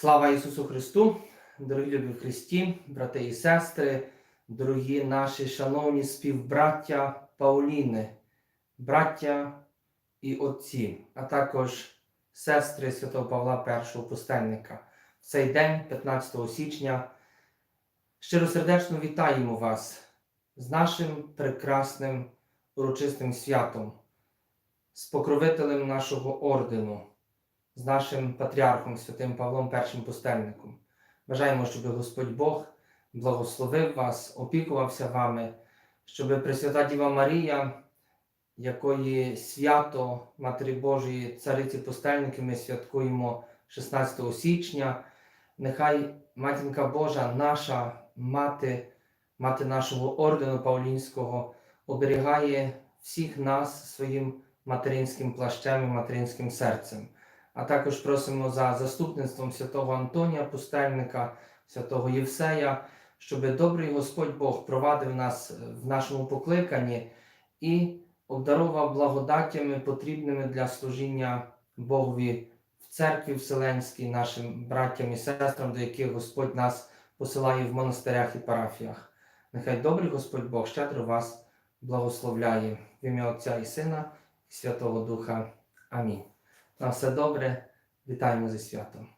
Слава Ісусу Христу, дорогі любі Христі, брати і сестри, дорогі наші шановні співбраття Пауліни, браття і отці, а також сестри святого Павла І Пустельника. В цей день, 15 січня, щиросердечно вітаємо вас з нашим прекрасним урочистим святом, з покровителем нашого ордену з нашим патріархом святим Павлом І Пустельником. Бажаємо, щоб Господь Бог благословив вас, опікувався вами, щоб Пресвята Діва Марія, якої свято Матері Божої Цариці Пустельники ми святкуємо 16 січня. Нехай Матінка Божа, наша мати, мати нашого ордену Паулінського, оберігає всіх нас своїм материнським плащем і материнським серцем. А також просимо за заступництвом святого Антонія Пустельника, святого Євсея, щоб добрий Господь Бог провадив нас в нашому покликанні і обдарував благодаттями, потрібними для служіння Богові в церкві Вселенській, нашим браттям і сестрам, до яких Господь нас посилає в монастирях і парафіях. Нехай добрий Господь Бог щедро вас благословляє в ім'я Отця і Сина і Святого Духа. Амінь. На все добре, вітаємо зі святом.